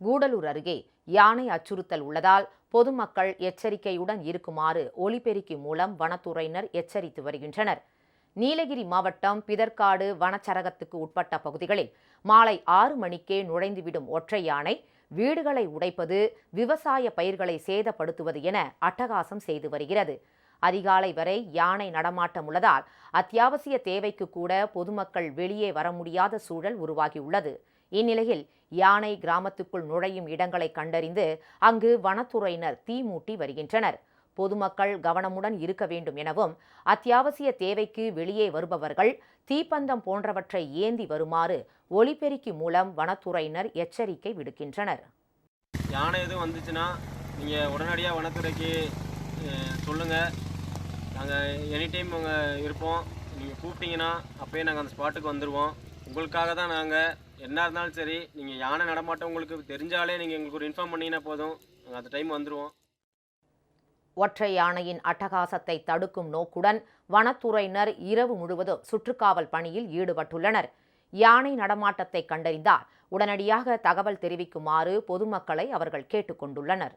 கூடலூர் அருகே யானை அச்சுறுத்தல் உள்ளதால் பொதுமக்கள் எச்சரிக்கையுடன் இருக்குமாறு ஒலிபெருக்கி மூலம் வனத்துறையினர் எச்சரித்து வருகின்றனர். நீலகிரி மாவட்டம் பிதற்காடு வனச்சரகத்துக்கு உட்பட்ட பகுதிகளில் மாலை ஆறு மணிக்கே நுழைந்துவிடும் ஒற்றை யானை வீடுகளை உடைப்பது விவசாய பயிர்களை சேதப்படுத்துவது என அட்டகாசம் செய்து வருகிறது. அதிகாலை வரை யானை நடமாட்டம் உள்ளதால் அத்தியாவசிய தேவைக்கு கூட பொதுமக்கள் வெளியே வர முடியாத சூழல் உருவாகியுள்ளது. இந்நிலையில் யானை கிராமத்துக்குள் நுழையும் இடங்களை கண்டறிந்து அங்கு வனத்துறையினர் தீ மூட்டி வருகின்றனர். பொதுமக்கள் கவனமுடன் இருக்க வேண்டும் எனவும் அத்தியாவசிய தேவைக்கு வெளியே வருபவர்கள் தீப்பந்தம் போன்றவற்றை ஏந்தி வருமாறு ஒலிபெருக்கி மூலம் வனத்துறையினர் எச்சரிக்கை விடுக்கின்றனர். யானை எதுவும் வந்துச்சுன்னா நீங்கள் உடனடியாக வனத்துறைக்கு சொல்லுங்கள் நாங்கள் எனி டைம் அங்கே இருப்போம். நீங்கள் கூப்பிட்டீங்கன்னா அப்போயே நாங்கள் அந்த ஸ்பாட்டுக்கு வந்துடுவோம் உங்களுக்காக தான் நாங்கள் என்ன இருந்தாலும் சரி நீங்கள் யானை நடமாட்டம் உங்களுக்கு தெரிஞ்சாலே நீங்கள் எங்களுக்கு ஒரு இன்ஃபார்ம் பண்ணீங்கன்னா போதும். நாங்கள் அந்த டைம் வந்துடுவோம் ஒற்றை யானையின் அட்டகாசத்தை தடுக்கும் நோக்குடன் வனத்துறையினர் இரவு முழுவதும் சுற்றுக்காவல் பணியில் ஈடுபட்டுள்ளனர். யானை நடமாட்டத்தை கண்டறிந்தால் உடனடியாக தகவல் தெரிவிக்குமாறு பொதுமக்களை அவர்கள் கேட்டுக்கொண்டுள்ளனர்.